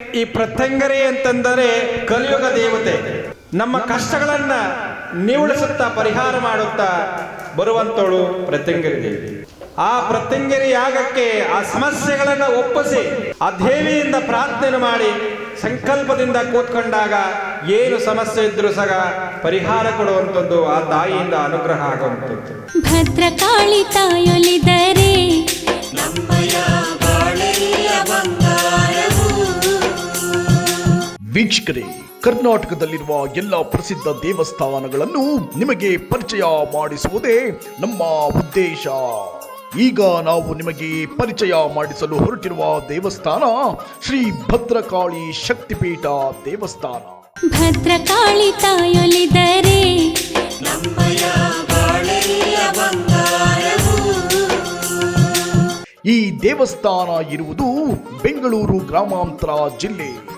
ಈ ಪ್ರತ್ಯಂಗರಿ ಅಂತಂದರೆ ಕಲಿಯುಗ ದೇವತೆ. ನಮ್ಮ ಕಷ್ಟಗಳನ್ನ ನಿವಳಿಸುತ್ತಾ ಪರಿಹಾರ ಮಾಡುತ್ತಾ ಬರುವಂತವಳು ಪ್ರತ್ಯಂಗರಿ ದೇವಿ. ಆ ಪ್ರತ್ಯಂಗರಿ ಯಾಗಕ್ಕೆ ಆ ಸಮಸ್ಯೆಗಳನ್ನ ಒಪ್ಪಿಸಿ ಆ ದೇವಿಯಿಂದ ಪ್ರಾರ್ಥನೆ ಮಾಡಿ ಸಂಕಲ್ಪದಿಂದ ಕೂತ್ಕೊಂಡಾಗ ಏನು ಸಮಸ್ಯೆ ಇದ್ರೂ ಸಹ ಪರಿಹಾರ ಕೊಡುವಂಥದ್ದು ಆ ತಾಯಿಯಿಂದ ಅನುಗ್ರಹ ಆಗುವಂಥದ್ದು. ಭದ್ರಕಾಳಿ ತಾಯೊಲಿದರೆ ವೀಕ್ಷಕರೇ ಕರ್ನಾಟಕದಲ್ಲಿರುವ ಎಲ್ಲ ಪ್ರಸಿದ್ಧ ದೇವಸ್ಥಾನಗಳನ್ನು ನಿಮಗೆ ಪರಿಚಯ ಮಾಡಿಸುವುದೇ ನಮ್ಮ ಉದ್ದೇಶ. ಈಗ ನಾವು ನಿಮಗೆ ಪರಿಚಯ ಮಾಡಿಸಲು ಹೊರಟಿರುವ ದೇವಸ್ಥಾನ ಶ್ರೀ ಭದ್ರಕಾಳಿ ಶಕ್ತಿಪೀಠ ದೇವಸ್ಥಾನ. ಭದ್ರಕಾಳಿ ತಾಯೊಲಿದರೆ ಈ ದೇವಸ್ಥಾನ ಇರುವುದು ಬೆಂಗಳೂರು ಗ್ರಾಮಾಂತರ ಜಿಲ್ಲೆ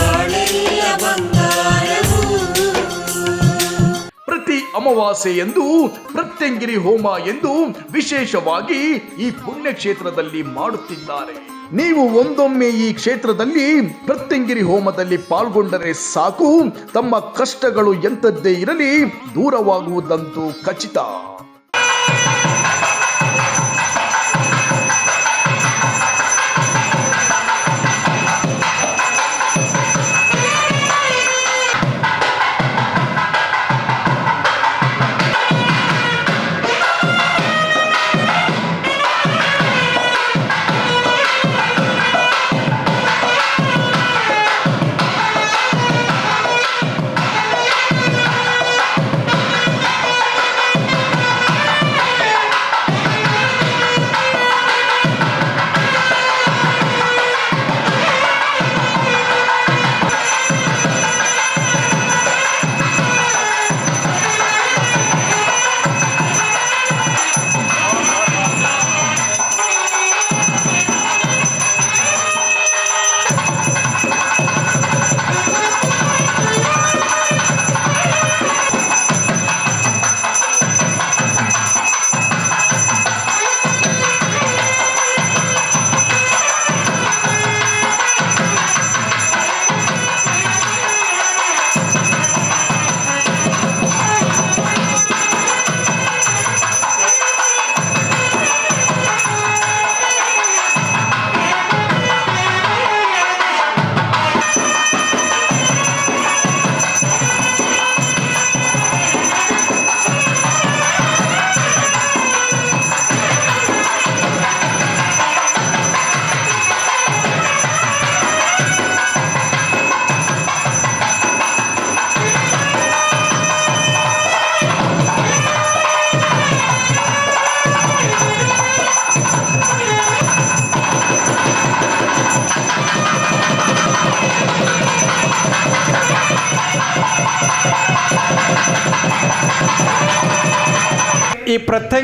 ಅಮಾವಾಸ್ಯೆ ಎಂದು, ಪ್ರತ್ಯಂಗಿರಿ ಹೋಮ ಎಂದು ವಿಶೇಷವಾಗಿ ಈ ಪುಣ್ಯಕ್ಷೇತ್ರದಲ್ಲಿ ಮಾಡುತ್ತಿದ್ದಾರೆ. ನೀವು ಒಂದೊಮ್ಮೆ ಈ ಕ್ಷೇತ್ರದಲ್ಲಿ ಪ್ರತ್ಯಂಗಿರಿ ಹೋಮದಲ್ಲಿ ಪಾಲ್ಗೊಂಡರೆ ಸಾಕು. ತಮ್ಮ ಕಷ್ಟಗಳು ಎಂಥದ್ದೇ ಇರಲಿ, ದೂರವಾಗುವುದಂತೂ ಖಚಿತ.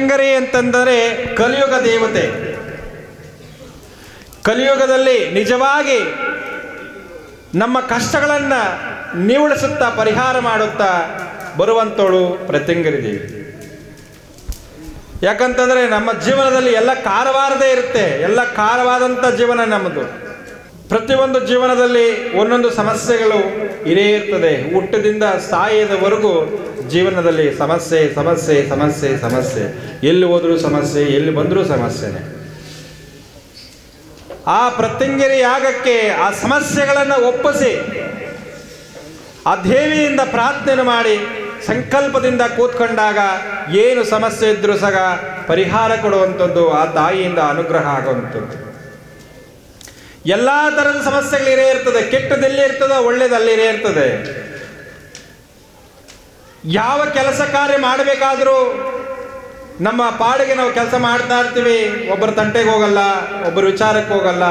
ಪ್ರತ್ಯಂಗರಿ ಅಂತಂದರೆ ಕಲಿಯುಗ ದೇವತೆ. ಕಲಿಯುಗದಲ್ಲಿ ನಿಜವಾಗಿ ನಮ್ಮ ಕಷ್ಟಗಳನ್ನ ನಿವಳಿಸುತ್ತಾ ಪರಿಹಾರ ಮಾಡುತ್ತಾ ಬರುವಂತವಳು ಪ್ರತ್ಯಂಗರಿ ದೇವಿ. ಯಾಕಂತಂದ್ರೆ ನಮ್ಮ ಜೀವನದಲ್ಲಿ ಎಲ್ಲ ಕಾರವಾರದೇ ಇರುತ್ತೆ, ಎಲ್ಲ ಕಾರವಾದಂಥ ಜೀವನ ನಮ್ಮದು. ಪ್ರತಿಯೊಂದು ಜೀವನದಲ್ಲಿ ಒಂದೊಂದು ಸಮಸ್ಯೆಗಳು ಇರೇ ಇರ್ತದೆ. ಹುಟ್ಟದಿಂದ ಸಾಯದವರೆಗೂ ಜೀವನದಲ್ಲಿ ಸಮಸ್ಯೆ ಸಮಸ್ಯೆ ಸಮಸ್ಯೆ ಸಮಸ್ಯೆ. ಎಲ್ಲಿ ಹೋದರೂ ಸಮಸ್ಯೆ, ಎಲ್ಲಿ ಬಂದರೂ ಸಮಸ್ಯೆನೇ ಆ ಪ್ರತ್ಯಂಗಿರಿ ಯಾಗಕ್ಕೆ ಆ ಸಮಸ್ಯೆಗಳನ್ನು ಒಪ್ಪಿಸಿ, ಆ ದೇವಿಯಿಂದ ಪ್ರಾರ್ಥನೆ ಮಾಡಿ, ಸಂಕಲ್ಪದಿಂದ ಕೂತ್ಕೊಂಡಾಗ ಏನು ಸಮಸ್ಯೆ ಇದ್ದರೂ ಸಹ ಪರಿಹಾರ ಕೊಡುವಂಥದ್ದು ಆ ತಾಯಿಯಿಂದ ಅನುಗ್ರಹ ಆಗುವಂಥದ್ದು. ಎಲ್ಲ ಥರದ ಸಮಸ್ಯೆಗಳು ಇರೇ ಇರ್ತದೆ. ಕೆಟ್ಟದೆಲ್ಲಿ ಇರ್ತದೆ ಒಳ್ಳೇದಲ್ಲಿರೇ ಇರ್ತದೆ. ಯಾವ ಕೆಲಸ ಕಾರ್ಯ ಮಾಡಬೇಕಾದರೂ ನಮ್ಮ ಪಾಡಿಗೆ ನಾವು ಕೆಲಸ ಮಾಡ್ತಾ ಇರ್ತೀವಿ. ಒಬ್ಬರ ತಂಟೆಗೆ ಹೋಗಲ್ಲ, ಒಬ್ಬರ ವಿಚಾರಕ್ಕೆ ಹೋಗಲ್ಲ.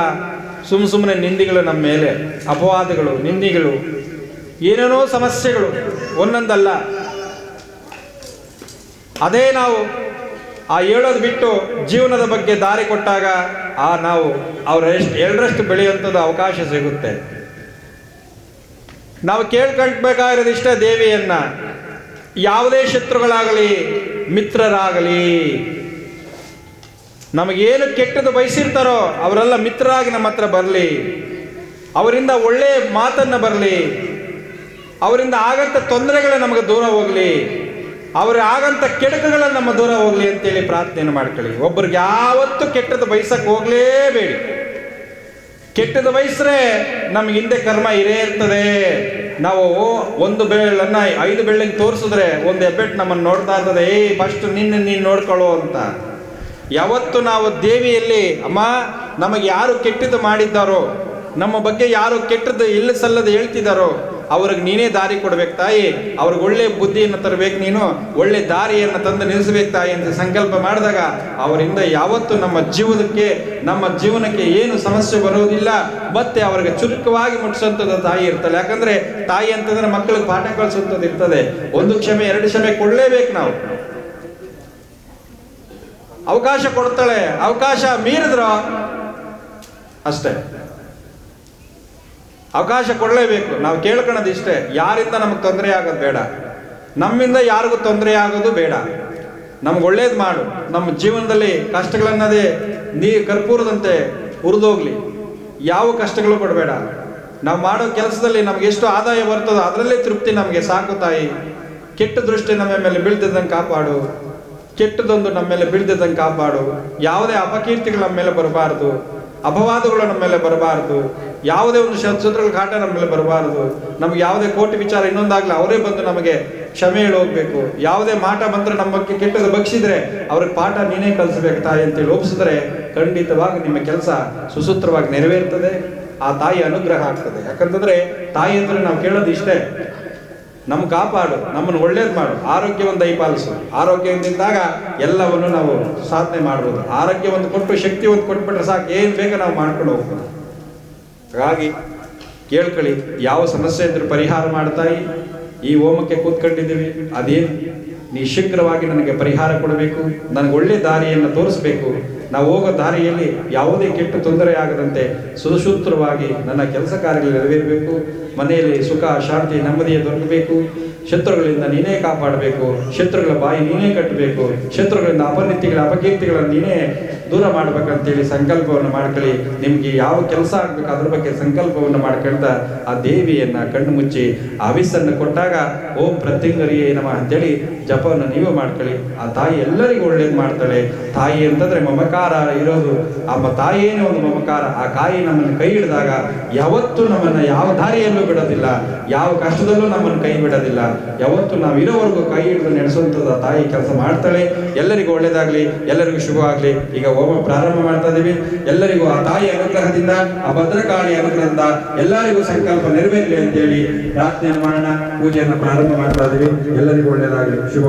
ಸುಮ್ ಸುಮ್ಮನೆ ನಿಂದಿಗಳು ನಮ್ಮ ಮೇಲೆ, ಅಪವಾದಗಳು, ನಿಂದಿಗಳು, ಏನೇನೋ ಸಮಸ್ಯೆಗಳು, ಒಂದೊಂದಲ್ಲ. ಅದೇ ನಾವು ಆ ಹೇಳೋದು ಬಿಟ್ಟು ಜೀವನದ ಬಗ್ಗೆ ದಾರಿ ಕೊಟ್ಟಾಗ ಆ ನಾವು ಅವರ ಎಷ್ಟು ಎರಡರಷ್ಟು ಬೆಳೆಯುವಂಥದ್ದು ಅವಕಾಶ ಸಿಗುತ್ತೆ. ನಾವು ಕೇಳ್ಕೊಳ್ಬೇಕಾಗಿರೋದು ಇಷ್ಟ ದೇವಿಯನ್ನ. ಯಾವುದೇ ಶತ್ರುಗಳಾಗಲಿ, ಮಿತ್ರರಾಗಲಿ, ನಮಗೇನು ಕೆಟ್ಟದ್ದು ಬಯಸಿರ್ತಾರೋ ಅವರೆಲ್ಲ ಮಿತ್ರರಾಗಿ ನಮ್ಮ ಹತ್ರ ಬರಲಿ. ಅವರಿಂದ ಒಳ್ಳೆಯ ಮಾತನ್ನು ಬರಲಿ. ಅವರಿಂದ ಆಗಂತ ತೊಂದರೆಗಳೇ ನಮಗೆ ದೂರ ಹೋಗಲಿ. ಅವ್ರ ಆಗಂತ ಕೆಡಕುಗಳ ನಮ್ಮ ದೂರ ಹೋಗ್ಲಿ ಅಂತೇಳಿ ಪ್ರಾರ್ಥನೆ ಮಾಡ್ಕೊಳ್ಳಿ. ಒಬ್ಬರಿಗೆ ಯಾವತ್ತೂ ಕೆಟ್ಟದ್ದು ಬಯಸಕ್ಕೆ ಹೋಗ್ಲೇಬೇಡಿ. ಕೆಟ್ಟದ್ದು ಬಯಸ್ರೆ ನಮ್ಗೆ ಹಿಂದೆ ಕರ್ಮ ಇರೇ ಇರ್ತದೆ. ನಾವು ಒಂದು ಬೆಳ್ಳನ್ನ ಐದು ಬೆಳ್ಳಿಗೆ ತೋರಿಸಿದ್ರೆ ಒಂದು ಹೆಬ್ಬೆಟ್ ನಮ್ಮನ್ನು ನೋಡ್ತಾ ಇರ್ತದೆ. ಏಯ್ ಫಸ್ಟ್ ನಿನ್ನ ನೀನು ನೋಡ್ಕೊಳ್ಳೋ ಅಂತ. ಯಾವತ್ತು ನಾವು ದೇವಿಯಲ್ಲಿ, ಅಮ್ಮ, ನಮಗೆ ಯಾರು ಕೆಟ್ಟದ್ದು ಮಾಡಿದ್ದಾರೋ, ನಮ್ಮ ಬಗ್ಗೆ ಯಾರು ಕೆಟ್ಟದ್ದು ಇಲ್ಲ ಸಲ್ಲದ ಹೇಳ್ತಿದ್ದಾರೋ ಅವ್ರಿಗೆ ನೀನೇ ದಾರಿ ಕೊಡ್ಬೇಕು ತಾಯಿ. ಅವ್ರಿಗೆ ಒಳ್ಳೆ ಬುದ್ಧಿಯನ್ನು ತರಬೇಕು ನೀನು. ಒಳ್ಳೆ ದಾರಿಯನ್ನು ತಂದು ನಿಲ್ಲಿಸ್ಬೇಕು ತಾಯಿ ಅಂತ ಸಂಕಲ್ಪ ಮಾಡಿದಾಗ ಅವರಿಂದ ಯಾವತ್ತು ನಮ್ಮ ಜೀವನಕ್ಕೆ ನಮ್ಮ ಜೀವನಕ್ಕೆ ಏನು ಸಮಸ್ಯೆ ಬರುವುದಿಲ್ಲ. ಮತ್ತೆ ಅವ್ರಿಗೆ ಚುರುಕವಾಗಿ ಮುಟ್ಟಿಸುವಂಥದ್ದು ತಾಯಿ ಇರ್ತಾಳೆ ಯಾಕಂದ್ರೆ ತಾಯಿ ಅಂತಂದ್ರೆ ಮಕ್ಕಳಿಗೆ ಪಾಠ ಕಲಿಸುವಂಥದ್ದು ಇರ್ತದೆ. ಒಂದು ಕ್ಷಮೆ, ಎರಡು ಕ್ಷಮೆ ಕೊಡಲೇಬೇಕು ನಾವು. ಅವಕಾಶ ಕೊಡ್ತಾಳೆ. ಅವಕಾಶ ಮೀರಿದ್ರ ಅಷ್ಟೇ. ಅವಕಾಶ ಕೊಡಲೇಬೇಕು. ನಾವು ಕೇಳ್ಕೊಳ್ಳೋದು ಇಷ್ಟೇ. ಯಾರಿಂದ ನಮಗೆ ತೊಂದರೆ ಆಗೋದು ಬೇಡ. ನಮ್ಮಿಂದ ಯಾರಿಗೂ ತೊಂದರೆ ಆಗೋದು ಬೇಡ. ನಮ್ಗೆ ಒಳ್ಳೇದು ಮಾಡು. ನಮ್ಮ ಜೀವನದಲ್ಲಿ ಕಷ್ಟಗಳನ್ನದೇ ನೀ ಕರ್ಪೂರದಂತೆ ಉರಿದೋಗ್ಲಿ ಯಾವ ಕಷ್ಟಗಳು ಕೊಡಬೇಡ ನಾವು ಮಾಡೋ ಕೆಲಸದಲ್ಲಿ ನಮ್ಗೆ ಎಷ್ಟು ಆದಾಯ ಬರ್ತದೋ ಅದರಲ್ಲೇ ತೃಪ್ತಿ ನಮಗೆ. ಸಾಕು ತಾಯಿ. ಕೆಟ್ಟ ದೃಷ್ಟಿ ನಮ್ಮ ಮೇಲೆ ಬೀಳ್ತಿದ್ದಂಗೆ ಕಾಪಾಡು. ಕೆಟ್ಟದೊಂದು ನಮ್ಮ ಮೇಲೆ ಬೀಳ್ದಿದ್ದಂಗೆ ಕಾಪಾಡು. ಯಾವುದೇ ಅಪಕೀರ್ತಿಗಳು ನಮ್ಮ ಮೇಲೆ ಬರಬಾರ್ದು. ಅಪವಾದಗಳು ನಮ್ಮ ಮೇಲೆ ಬರಬಾರ್ದು. ಯಾವುದೇ ಒಂದು ಶತ್ರುಗಳ ಕಾಟ ನಮ್ಮ ಮೇಲೆ ಬರಬಾರದು. ನಮ್ಗೆ ಯಾವುದೇ ಕೋಟಿ ವಿಚಾರ ಇನ್ನೊಂದಾಗ್ಲಿ ಅವರೇ ಬಂದು ನಮಗೆ ಕ್ಷಮೆ ಹೇಳಿ ಹೋಗ್ಬೇಕು ಯಾವುದೇ ಮಾಟ ಬಂದ್ರೆ ನಮ್ಮ ಬಗ್ಗೆ ಕೆಟ್ಟದ್ದು ಬಗ್ಸಿದ್ರೆ ಅವ್ರಿಗೆ ಪಾಠ ನೀನೇ ಕಲಿಸ್ಬೇಕು ತಾಯಿ ಅಂತೇಳಿ ಒಪ್ಸಿದ್ರೆ ಖಂಡಿತವಾಗಿ ನಿಮ್ಮ ಕೆಲಸ ಸುಸೂತ್ರವಾಗಿ ನೆರವೇರ್ತದೆ. ಆ ತಾಯಿ ಅನುಗ್ರಹ ಆಗ್ತದೆ. ಯಾಕಂತಂದ್ರೆ ತಾಯಿ ಅಂದ್ರೆ ನಾವು ಕೇಳೋದು ಇಷ್ಟೇ. ನಮ್ ಕಾಪಾಡು, ನಮ್ಮನ್ನು ಒಳ್ಳೇದು ಮಾಡು. ಆರೋಗ್ಯವನ್ನು ದಯಪಾಲಿಸು ಆರೋಗ್ಯದಿಂದಾಗ ಎಲ್ಲವನ್ನು ನಾವು ಸಾಧನೆ ಮಾಡ್ಬೋದು. ಆರೋಗ್ಯವನ್ನು ಕೊಟ್ಟು ಶಕ್ತಿ ಒಂದು ಕೊಟ್ಬಿಟ್ರೆ ಸಾಕು. ಏನು ಬೇಕೋ ನಾವು ಮಾಡ್ಕೊಂಡು ಹೋಗ್ಬೋದು. ಹಾಗಾಗಿ ಕೇಳ್ಕೊಳ್ಳಿ ಯಾವ ಸಮಸ್ಯೆ ಇದ್ರೂ ಪರಿಹಾರ ಮಾಡ್ತಾಯಿ ಈ ಹೋಮಕ್ಕೆ ಕೂತ್ಕೊಂಡಿದ್ದೀವಿ. ಅದೇನು ನೀ ಶೀಘ್ರವಾಗಿ ನನಗೆ ಪರಿಹಾರ ಕೊಡಬೇಕು. ನನಗೆ ಒಳ್ಳೆ ದಾರಿಯನ್ನು ತೋರಿಸ್ಬೇಕು. ನಾವು ಹೋಗೋ ದಾರಿಯಲ್ಲಿ ಯಾವುದೇ ಕೆಟ್ಟು ತೊಂದರೆ ಆಗದಂತೆ ಸುಸೂತ್ರವಾಗಿ ನನ್ನ ಕೆಲಸ ಕಾರ್ಯಗಳು ನೆರವೇರಬೇಕು. ಮನೆಯಲ್ಲಿ ಸುಖ, ಶಾಂತಿ, ನೆಮ್ಮದಿಯ ದೊರಕಬೇಕು. ಶತ್ರುಗಳಿಂದ ನೀನೇ ಕಾಪಾಡಬೇಕು. ಶತ್ರುಗಳ ಬಾಯಿ ನೀನೇ ಕಟ್ಟಬೇಕು. ಶತ್ರುಗಳಿಂದ ಅಪನೀತಿಗಳ, ಅಪಕೀರ್ತಿಗಳನ್ನು ನೀನೇ ದೂರ ಮಾಡ್ಬೇಕಂತೇಳಿ ಸಂಕಲ್ಪವನ್ನು ಮಾಡ್ಕೊಳ್ಳಿ. ನಿಮಗೆ ಯಾವ ಕೆಲಸ ಆಗ್ಬೇಕು ಅದ್ರ ಬಗ್ಗೆ ಸಂಕಲ್ಪವನ್ನು ಮಾಡ್ಕೊಳ್ತಾ ಆ ದೇವಿಯನ್ನ ಕಣ್ಣು ಮುಚ್ಚಿ ಅವಿಸನ್ನು ಕೊಟ್ಟಾಗ, ಓಂ ಪ್ರತ್ಯಂಗರಿಯೇ ನಮ ಅಂತೇಳಿ ಜಪವನ್ನು ನೀವು ಮಾಡ್ಕೊಳ್ಳಿ. ಆ ತಾಯಿ ಎಲ್ಲರಿಗೂ ಒಳ್ಳೇದು ಮಾಡ್ತಾಳೆ. ತಾಯಿ ಅಂತಂದ್ರೆ ಮಮಕಾರ ಇರೋದು. ಆ ಮ- ತಾಯಿಯೇನೇ ಒಂದು ಮಮಕಾರ, ಆ ಕಾಯಿ ನಮ್ಮನ್ನು ಕೈ ಹಿಡಿದಾಗ ಯಾವತ್ತೂ ನಮ್ಮನ್ನ ಯಾವ ದಾರಿಯಲ್ಲೂ ಬಿಡೋದಿಲ್ಲ. ಯಾವ ಕಷ್ಟದಲ್ಲೂ ನಮ್ಮನ್ನು ಕೈ ಬಿಡೋದಿಲ್ಲ. ಯಾವತ್ತು ನಾವು ಇರೋವರೆಗೂ ಕೈ ಹಿಡಿದು ನಡೆಸುವಂಥದ್ದು ತಾಯಿ ಕೆಲಸ ಮಾಡ್ತಾಳೆ. ಎಲ್ಲರಿಗೂ ಒಳ್ಳೇದಾಗಲಿ, ಎಲ್ಲರಿಗೂ ಶುಭ ಆಗ್ಲಿ ಈಗ ಹೋಮ ಪ್ರಾರಂಭ ಮಾಡ್ತಾ ಇದ್ದೀವಿ ಎಲ್ಲರಿಗೂ ಆ ತಾಯಿ ಅನುಗ್ರಹದಿಂದ, ಆ ಭದ್ರಕಾಳಿ ಅನುಗ್ರಹದಿಂದ ಎಲ್ಲರಿಗೂ ಸಂಕಲ್ಪ ನೆರವೇರಲಿ ಅಂತೇಳಿ ಪ್ರಾರ್ಥನೆ ಮಾಡೋಣ. ಪೂಜೆಯನ್ನು ಪ್ರಾರಂಭ ಮಾಡ್ತಾ ಇದ್ದೀವಿ ಎಲ್ಲರಿಗೂ ಒಳ್ಳೇದಾಗಲಿ. ಶುಭ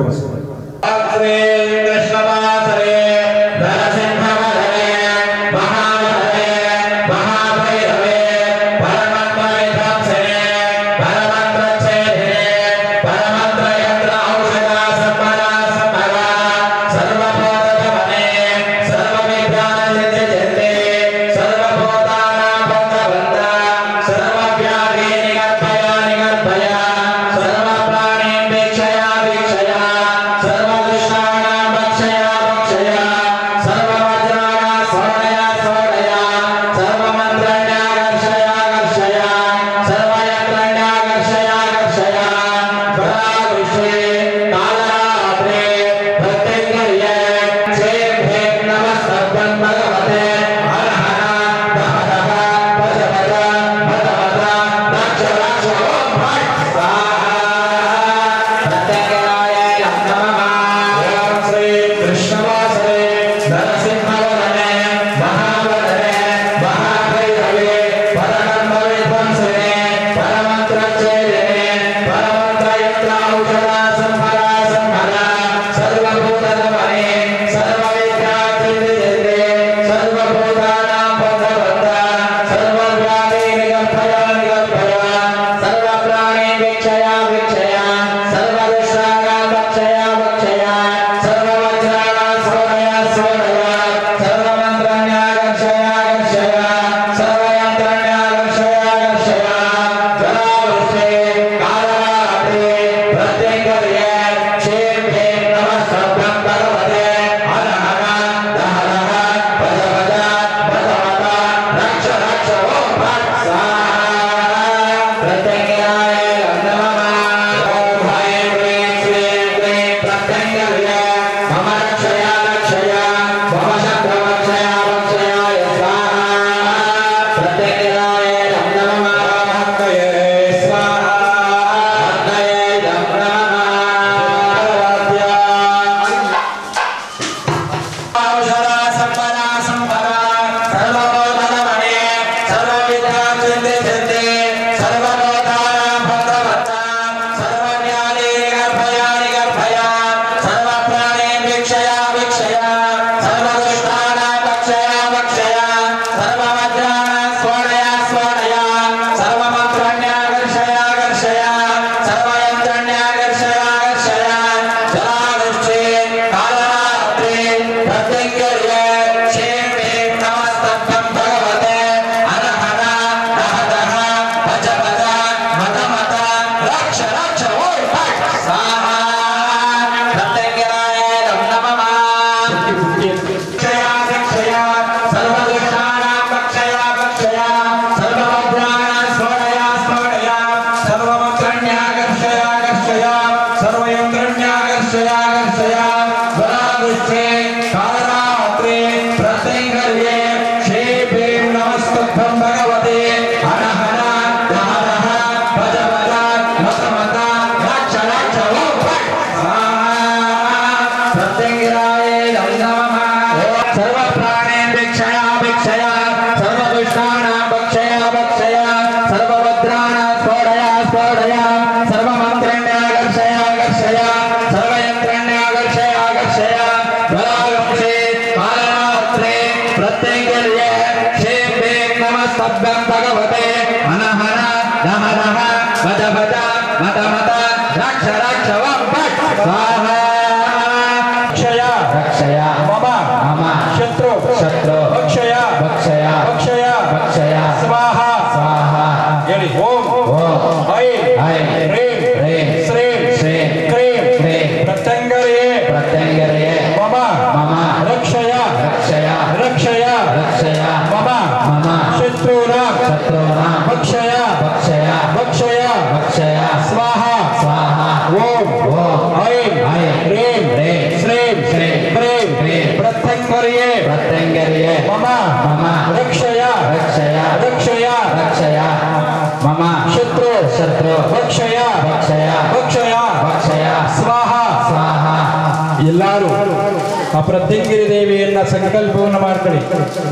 ಆ ಪ್ರತ್ಯಂಗಿರಿ ದೇವಿಯನ್ನ ಸಂಕಲ್ಪವನ್ನು ಮಾಡ್ಕೊಳ್ಳಿ.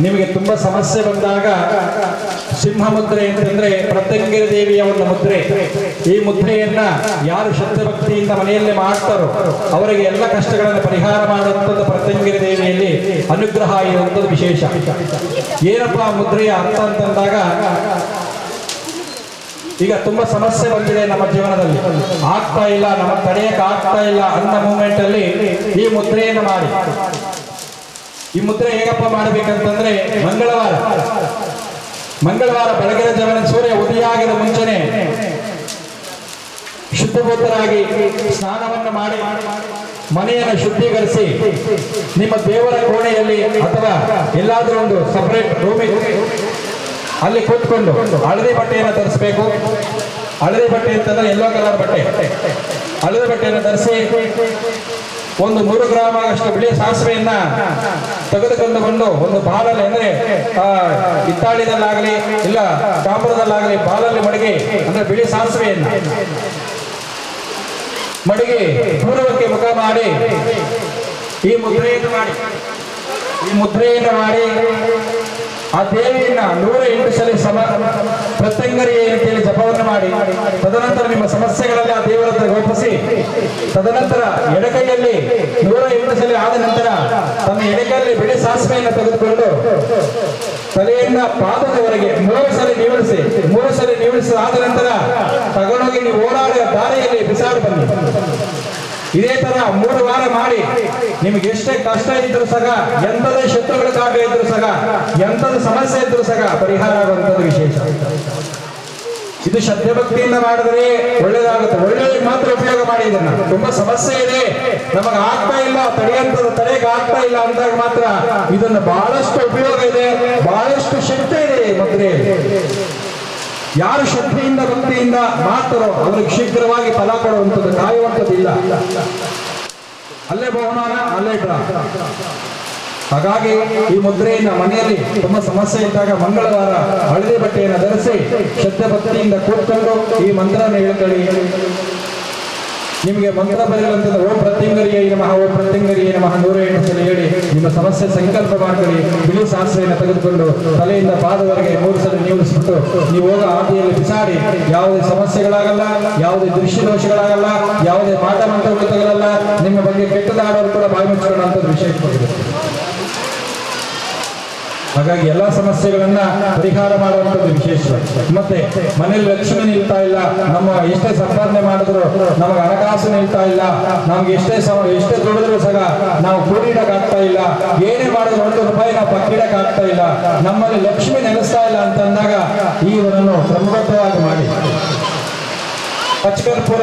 ನಿಮಗೆ ತುಂಬಾ ಸಮಸ್ಯೆ ಬಂದಾಗ ಸಿಂಹ ಮುದ್ರೆ ಅಂತಂದ್ರೆ ಪ್ರತ್ಯಂಗಿರಿ ದೇವಿಯ ಒಂದು ಮುದ್ರೆ. ಈ ಮುದ್ರೆಯನ್ನ ಯಾರು ಶಕ್ತಭಕ್ತಿಯಿಂದ ಭಕ್ತಿಯಿಂದ ಮನೆಯಲ್ಲೇ ಮಾಡ್ತಾರೋ ಅವರಿಗೆ ಎಲ್ಲ ಕಷ್ಟಗಳನ್ನು ಪರಿಹಾರ ಮಾಡುವಂಥದ್ದು ಪ್ರತ್ಯಂಗಿರಿ ದೇವಿಯಲ್ಲಿ ಅನುಗ್ರಹ ಇರುವಂಥದ್ದು ವಿಶೇಷ. ಏನಪ್ಪ ಮುದ್ರೆಯ ಅರ್ಥ ಅಂತಂದಾಗ ಈಗ ತುಂಬಾ ಸಮಸ್ಯೆ ಬಂದಿದೆ ನಮ್ಮ ಜೀವನದಲ್ಲಿ. ಆಗ್ತಾ ಇಲ್ಲ, ನಮ್ಮ ತಡೆಯಕ್ಕೆ ಆಗ್ತಾ ಇಲ್ಲ ಅಂತ ಮೂಮೆಂಟ್ ಅಲ್ಲಿ ಮುದ್ರೆಯನ್ನು ಮಾಡಿ? ಈ ಮುದ್ರೆ ಹೇಗಪ್ಪ ಮಾಡಬೇಕಂತಂದ್ರೆ ಮಂಗಳವಾರ. ಮಂಗಳವಾರ ಬೆಳಗಿನ ಜವನ ಸೂರ್ಯ ಉದಯ ಆಗಿದ ಮುಂಚೆನೆ ಶುದ್ಧಭೂತರಾಗಿ ಸ್ನಾನವನ್ನು ಮಾಡಿ ಮನೆಯನ್ನು ಶುದ್ಧೀಕರಿಸಿ ನಿಮ್ಮ ದೇವರ ಕೋಣೆಯಲ್ಲಿ ಅಥವಾ ಎಲ್ಲಾದರೂ ಒಂದು ಸಪರೇಟ್ ರೂಮಿಗೆ ಅಲ್ಲಿ ಕೂತ್ಕೊಂಡು ಹಳದಿ ಬಟ್ಟೆಯನ್ನು ಧರಿಸಬೇಕು. ಹಳದಿ ಬಟ್ಟೆ ಅಂತಂದ್ರೆ ಎಲ್ಲೋ ಕಲರ್ ಬಟ್ಟೆ. ಹಳದಿ ಬಟ್ಟೆಯನ್ನು ಧರಿಸಿ ಒಂದು ನೂರು ಗ್ರಾಮ್ ಅಷ್ಟು ಬಿಳಿ ಸಾಸಿವೆಯನ್ನ ತೆಗೆದುಕೊಂಡು ಬಂದು ಒಂದು ಬಾಲಲ್ಲಿ ಅಂದ್ರೆ ಹಿತ್ತಾಳಿದಲ್ಲಾಗಲಿ ಇಲ್ಲ ತಾಮ್ರದಲ್ಲಾಗಲಿ ಬಾಲಲ್ಲಿ ಮಡಗಿ, ಅಂದ್ರೆ ಬಿಳಿ ಸಾಸಿವೆಯನ್ನ ಮಡಗಿ ಪೂರ್ವಕ್ಕೆ ಮುಖ ಮಾಡಿ, ಈ ಮುದ್ರೆಯನ್ನು ಮಾಡಿ, ಈ ಮುದ್ರೆಯನ್ನು ಮಾಡಿ ಆ ದೇವಿಯನ್ನ ನೂರ ಎಂಟು ಸಲ ಸಮ ಪ್ರತ್ಯಂಗರಿ ಅಂತೇಳಿ ಜಪವನ್ನು ಮಾಡಿ, ತದನಂತರ ನಿಮ್ಮ ಸಮಸ್ಯೆಗಳಲ್ಲಿ ಆ ದೇವರ ಹತ್ರ ಒಪ್ಪಿಸಿ ತದನಂತರ ಎಡಕೈಯಲ್ಲಿ ನೂರ ಎಂಟು ಸಲ ಆದ ನಂತರ ತನ್ನ ಎಡಕೈಯಲ್ಲಿ ಬಿಳಿ ಸಾಸಿವೆಯನ್ನು ತೆಗೆದುಕೊಂಡು ತಲೆಯಿಂದ ಪಾದದವರೆಗೆ ಮೂರು ಸಲ ನೀವಳಿಸಿ ಮೂರು ಸಲ ನೀವಳಿಸಿ ಆದ ನಂತರ ತಗೊಂಡೋಗಿ ನೀವು ಓಡಾಡುವ ದಾರಿಯಲ್ಲಿ ಬಿಸಾಡಿ ಬನ್ನಿ. ಇದೇ ತರ ಮೂರು ವಾರ ಮಾಡಿ. ನಿಮ್ಗೆ ಎಷ್ಟೇ ಕಷ್ಟ ಇದ್ರೂ ಸಹ ಎಂಥದೇ ಶತ್ರುಗಳ ಕಾಟ ಇದ್ರು ಸಹ ಎಂಥದ್ದು ಸಮಸ್ಯೆ ಇದ್ರೂ ಸಹ ಪರಿಹಾರ ಆಗುವಂಥದ್ದು ವಿಶೇಷ. ಇದು ಭಕ್ತಿಯಿಂದ ಮಾಡಿದ್ರೆ ಒಳ್ಳೇದಾಗುತ್ತೆ. ಒಳ್ಳೆಯ ಮಾತ್ರ ಉಪಯೋಗ ಮಾಡಿ ಇದನ್ನ. ತುಂಬಾ ಸಮಸ್ಯೆ ಇದೆ. ನಮಗೆ ಆಗ್ತಾ ಇಲ್ಲ ತಡೆಯಂತದ ತಡೆಗೆ ಆಗ್ತಾ ಇಲ್ಲ ಅಂದಾಗ ಮಾತ್ರ ಇದನ್ನ ಬಹಳಷ್ಟು ಉಪಯೋಗ ಇದೆ, ಬಹಳಷ್ಟು ಶಕ್ತಿ ಇದೆ ಮುದ್ರೆಯಲ್ಲಿ. ಯಾರು ಶ್ರದ್ಧೆಯಿಂದ, ಭಕ್ತಿಯಿಂದ ಮಾಡ್ತಾರೋ ಅವ್ರಿಗೆ ಶೀಘ್ರವಾಗಿ ಫಲ ಕೊಡುವಂಥದ್ದು ಕಾಯುವಂಥದ್ದಿಲ್ಲ. ಅಲ್ಲೇ ಬಹುಮಾನ, ಅಲ್ಲೇ ಹಾಗಾಗಿ ಈ ಮುದ್ರೆಯನ್ನ ಮನೆಯಲ್ಲಿ ತುಂಬಾ ಸಮಸ್ಯೆ ಇದ್ದಾಗ ಮಂಗಳವಾರ ಹಳದಿ ಬಟ್ಟೆಯನ್ನು ಧರಿಸಿ ಶ್ರದ್ಧೆ, ಭಕ್ತಿಯಿಂದ ಕೂತ್ಕೊಂಡು ಈ ಮಂತ್ರವನ್ನು ಹೇಳ್ಕೊಳ್ಳಿ. ನಿಮಗೆ ಮಂತ್ರ ಬರೆಯಲಂತಂದ್ರೆ ಓ ಪ್ರತ್ಯಂಗರಿಯೇ ನಮಃ, ಓ ಪ್ರತ್ಯಂಗರಿಯೇ ನಮಃ, ನೂರ ಎಂಟು ಸಲ ಹೇಳಿ, ನಿಮ್ಮ ಸಮಸ್ಯೆ ಸಂಕಲ್ಪ ಮಾಡ್ಕೊಳ್ಳಿ, ಬಿಳಿ ಸಾಸಿವೆಯನ್ನು ತೆಗೆದುಕೊಂಡು ತಲೆಯಿಂದ ಪಾದವರೆಗೆ ಮೂರು ಸಲ ನೀವಿಸ್ಬಿಟ್ಟು ನೀವು ಹೋಗ ಆದಿಯಲ್ಲಿ ಬಿಸಾಡಿ, ಯಾವುದೇ ಸಮಸ್ಯೆಗಳಾಗಲ್ಲ, ಯಾವುದೇ ದೃಶ್ಯ ದೋಷಗಳಾಗಲ್ಲ ಯಾವುದೇ ಮಾಟ ಮಂತ್ರಗಳು ತಗಲಲ್ಲ, ನಿಮ್ಮ ಬಗ್ಗೆ ಕೆಟ್ಟದಾಡೋರು ಕೂಡ ಬಾಯಿ ಮುಚ್ಕೊಳ್ಳುವಂಥದ್ದು ವಿಶೇಷವಾಗಿದೆ ಹಾಗಾಗಿ ಎಲ್ಲಾ ಸಮಸ್ಯೆಗಳನ್ನ ಪರಿಹಾರ ಮಾಡುವಂತದ್ದು ವಿಶೇಷ. ಮತ್ತೆ ಮನೇಲಿ ಲಕ್ಷ್ಮಿ ನಿಲ್ತಾ ಇಲ್ಲ, ನಮ್ಮ ಎಷ್ಟೇ ಸಂಪಾದನೆ ಮಾಡಿದ್ರು ನಮಗೆ ಹಣಕಾಸು ನಿಲ್ತಾ ಇಲ್ಲ, ನಮ್ಗೆ ಎಷ್ಟೇ ಎಷ್ಟೇ ದುಡಿದ್ರು ಸಹ ನಾವು ಕೂಡಿಡಕ್ ಆಗ್ತಾ ಇಲ್ಲ, ಏನೇ ಮಾಡಿದ್ರು ಒಂದು ರೂಪಾಯಿ ನಾವು ಪಕ್ಕಿಡಕ್ ಇಲ್ಲ, ನಮ್ಮಲ್ಲಿ ಲಕ್ಷ್ಮಿ ನೆಲೆಸ್ತಾ ಇಲ್ಲ ಅಂತ ಅಂದಾಗ ಈ ಇವರನ್ನು ಕ್ರಮಬದ್ಧವಾಗಿ ಮಾಡಿ. ಪಚ್ಚಕರ್ಪುರ,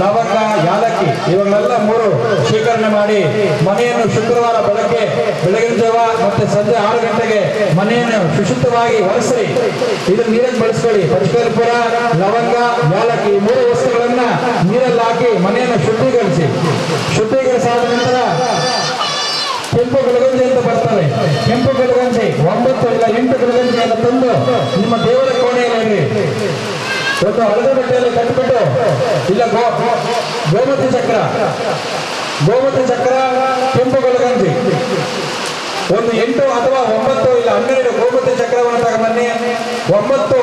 ಲವಂಗ, ಯಾಲಕ್ಕಿ ಇವುಗಳೆಲ್ಲ ಮೂರು ಸ್ವೀಕರಣೆ ಮಾಡಿ ಮನೆಯನ್ನು ಶುಕ್ರವಾರ ಬೆಳಗ್ಗೆ ಬೆಳಗಿನ ಜಾವ ಮತ್ತೆ ಸಂಜೆ ಆರು ಗಂಟೆಗೆ ಮನೆಯನ್ನು ಸುಶುದ್ಧವಾಗಿ ಒರೆಸಿ ಇದನ್ನು ನೀರಲ್ಲಿ ಬಳಸ್ಕೊಳ್ಳಿ. ಪಚ್ಚಕರ್ಪುರ, ಲವಂಗ, ಯಾಲಕ್ಕಿ ಮೂರು ವಸ್ತುಗಳನ್ನ ನೀರಲ್ಲಿ ಹಾಕಿ ಮನೆಯನ್ನು ಶುದ್ಧೀಕರಿಸಿ. ಶುದ್ಧೀಕರಿಸಾದ ನಂತರ ಕೆಂಪು ಬೆಳಗಂಜಿ ಅಂತ ಬರ್ತವೆ ಕೆಂಪು ಬೆಳಗಂಜಿ ಒಂಬತ್ತು ಇಲ್ಲ ಎಂಟು ಬೆಳಗಂಜಿಯನ್ನು ತಂದು ನಿಮ್ಮ ದೇವರ ಕೋಣೆಯಲ್ಲಿ. ಒಂದು ಹಳದ ಬಟ್ಟೆಯಲ್ಲಿ ಕಟ್ಟಿಬಿಟ್ಟು, ಇಲ್ಲ ಗೋ, ಗೋಮತಿ ಚಕ್ರ. ಗೋಮತಿ ಚಕ್ರ, ಕೆಂಪು ಗುಲಗಂಜಿ ಒಂದು ಎಂಟು ಅಥವಾ ಒಂಬತ್ತು ಇಲ್ಲ ಹನ್ನೆರಡು ಗೋಮತಿ ಚಕ್ರವನ್ನು ಬನ್ನಿ ಒಂಬತ್ತು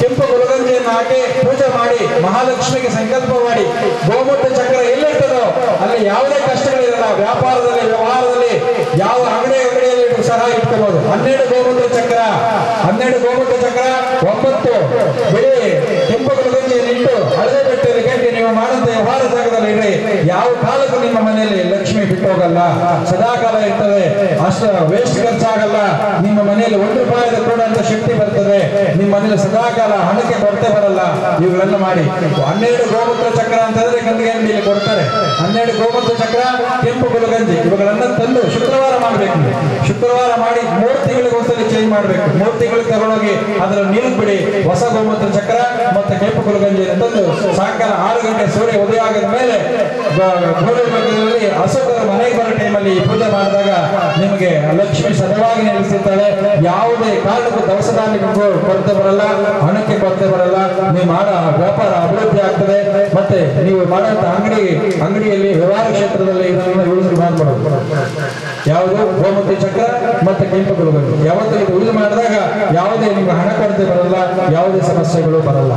ಕೆಂಪು ಗುಲಗಂಜಿಯನ್ನು ಹಾಕಿ ಪೂಜೆ ಮಾಡಿ, ಮಹಾಲಕ್ಷ್ಮಿಗೆ ಸಂಕಲ್ಪ ಮಾಡಿ. ಗೋಮತಿ ಚಕ್ರ ಎಲ್ಲಿರ್ತದೋ, ಅಲ್ಲಿ ಯಾವುದೇ ಕಷ್ಟಗಳಿರಲ್ಲ. ವ್ಯಾಪಾರದಲ್ಲಿ, ವ್ಯವಹಾರದಲ್ಲಿ ಯಾವ ಅಂಗಡಿ ಸಹ ಇಟ್ಕೋಬಹುದು ಹನ್ನೆರಡು ಗೋಮೂತ್ರ ಚಕ್ರ. ಹನ್ನೆರಡು ಗೋಮೂತ್ರ ಚಕ್ರ, ಒಂಬತ್ತು ಬಿಳಿ ಕೆಂಪು ಗುಲಗಂಜಿಯನ್ನು ಇಟ್ಟು ಹಳೆ ಬೆಟ್ಟದಲ್ಲಿ ಕಟ್ಟಿ ನೀವು ಮಾಡುವಂತ ವ್ಯವಹಾರ ಜಾಗದಲ್ಲಿ ಇಡ್ರಿ. ಯಾವ ಕಾಲಕ್ಕೂ ನಿಮ್ಮ ಮನೆಯಲ್ಲಿ ಲಕ್ಷ್ಮಿ ಬಿಟ್ಟೋಗಲ್ಲ. ಸದಾಕಾಲ ಇರ್ತದೆ. ಅಷ್ಟ ವೇಸ್ಟ್ ಖರ್ಚಾಗಲ್ಲ. ನಿಮ್ಮ ಮನೆಯಲ್ಲಿ ಒಂದು ರೂಪಾಯಿದ ಅಂತ ಶಕ್ತಿ ಬರ್ತದೆ. ನಿಮ್ಮ ಮನೆಯಲ್ಲಿ ಸದಾಕಾಲ ಹಣಕ್ಕೆ ಕೊರತೆ ಬರಲ್ಲ. ಇವುಗಳನ್ನ ಮಾಡಿ. ಹನ್ನೆರಡು ಗೋಮೂತ್ರ ಚಕ್ರ ಅಂತಂದ್ರೆ ಗಂಡಿಗೆ ಕೊಡ್ತಾರೆ. ಹನ್ನೆರಡು ಗೋಮೂತ್ರ ಚಕ್ರ, ಕೆಂಪು ಗುಲಗಂಜಿ, ಇವುಗಳನ್ನ ತಂದು ಶುಕ್ರವಾರ ಮಾಡಬೇಕು ಶುಕ್ರವಾರ ಮಾಡಿ ಮೂರು ತಿಂಗಳಿಗೆ ಒಂದ್ಸಲಿ ಚೇಂಜ್ ಮಾಡಬೇಕು. ಮೂರು ತಿಂಗಳಿಗೆ ತಗೊಂಡೋಗಿ ಅದರ ನೀರು ಬಿಡಿ. ಹೊಸ ಗೋಮೂತ್ರ ಚಕ್ರ ಮತ್ತೆ ಕೆಂಪು ಕುಲಗಂಜಿ ತಂದು ಸಾಯಂಕಾಲ ಆರು ಗಂಟೆ ಸೂರ್ಯ ಉದಯ ಆಗದ ಮೇಲೆ ಅಶೋಕರ ಮನೆಗೆ ಬರೋ ಟೈಮಲ್ಲಿ ಪೂಜೆ ಮಾಡಿದಾಗ ನಿಮಗೆ ಲಕ್ಷ್ಮಿ ಸದವಾಗಿ ನೆಲೆಸಿರ್ತಾಳೆ. ಯಾವುದೇ ಕಾರಣಕ್ಕೂ ದವಸ ಧಾನ್ಯಕ್ಕೂ ಕೊರತೆ ಬರಲ್ಲ, ಹಣಕ್ಕೆ ಕೊರತೆ ಬರಲ್ಲ. ನೀವು ಮಾಡೋ ವ್ಯಾಪಾರ ಅಭಿವೃದ್ಧಿ ಆಗ್ತದೆ. ಮತ್ತೆ ನೀವು ಮಾಡುವಂತ ಅಂಗಡಿ, ಅಂಗಡಿಯಲ್ಲಿ ವ್ಯವಹಾರ ಕ್ಷೇತ್ರದಲ್ಲಿ ಇದನ್ನು ಯೂಸ್ ಮಾಡಬಹುದು ಯಾವುದು? ಗೋಮತಿ ಚಕ್ರ ಮತ್ತೆ ಕೆಂಪು ಯಾವತ್ತೂ ಇದು ಮಾಡಿದಾಗ ಯಾವುದೇ ನಿಮ್ಗೆ ಹಣ ಕೊರತೆ ಬರಲ್ಲ ಯಾವುದೇ ಸಮಸ್ಯೆಗಳು ಬರಲ್ಲ.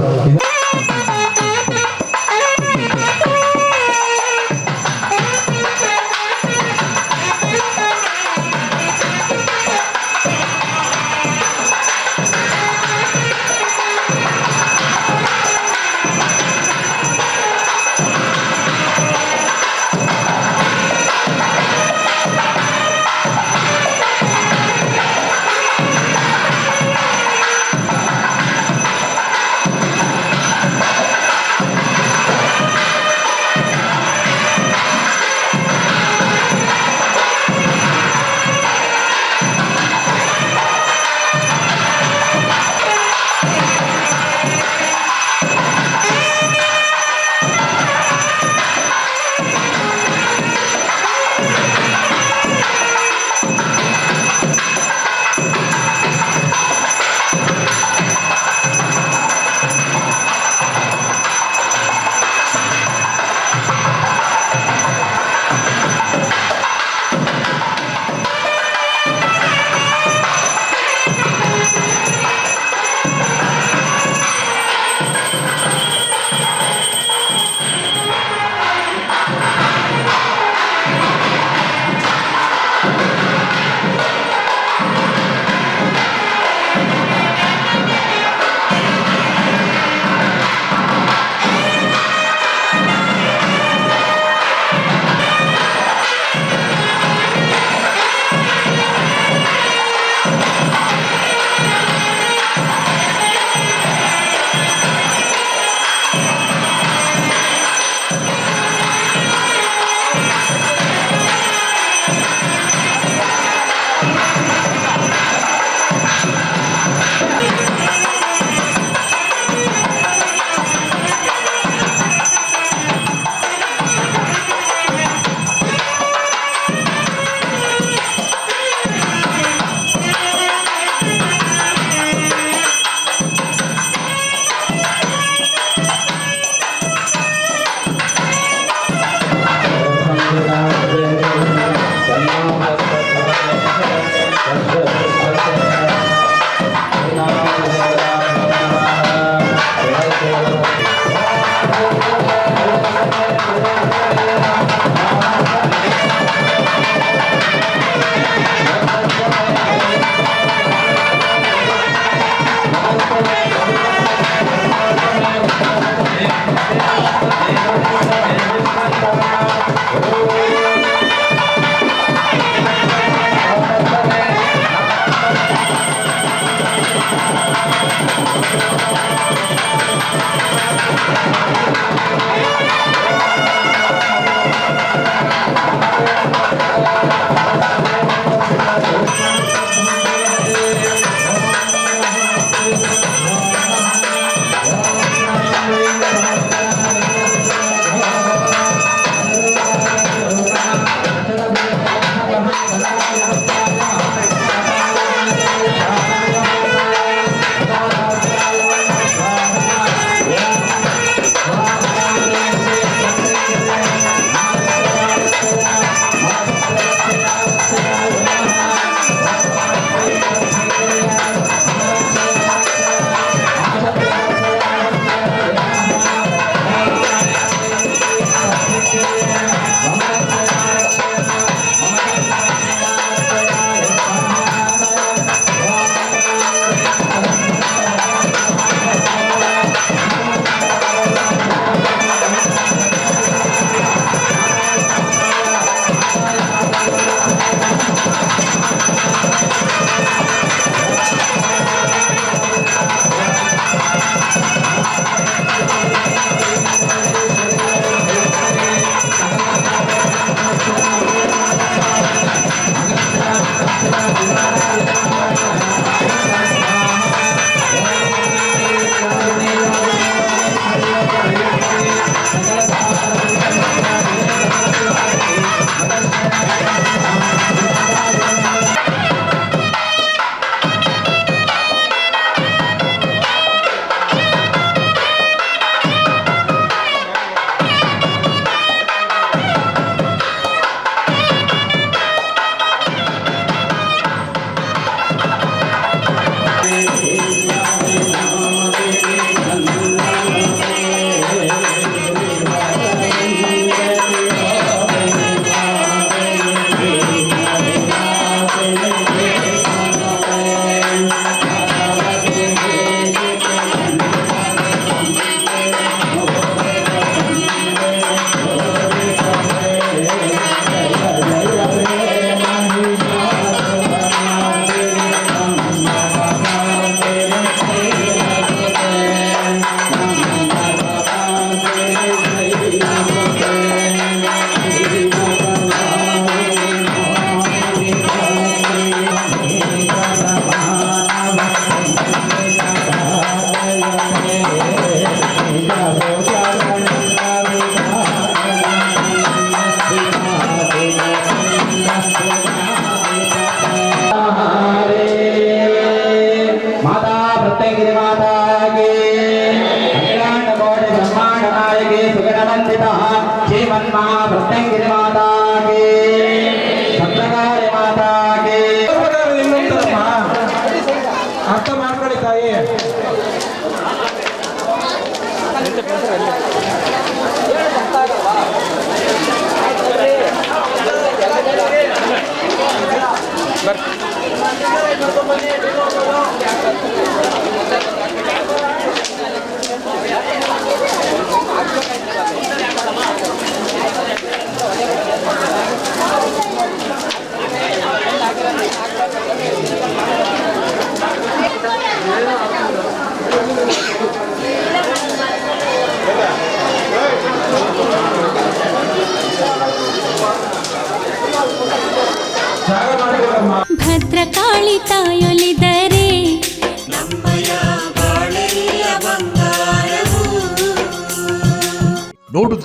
ಇದು Thank.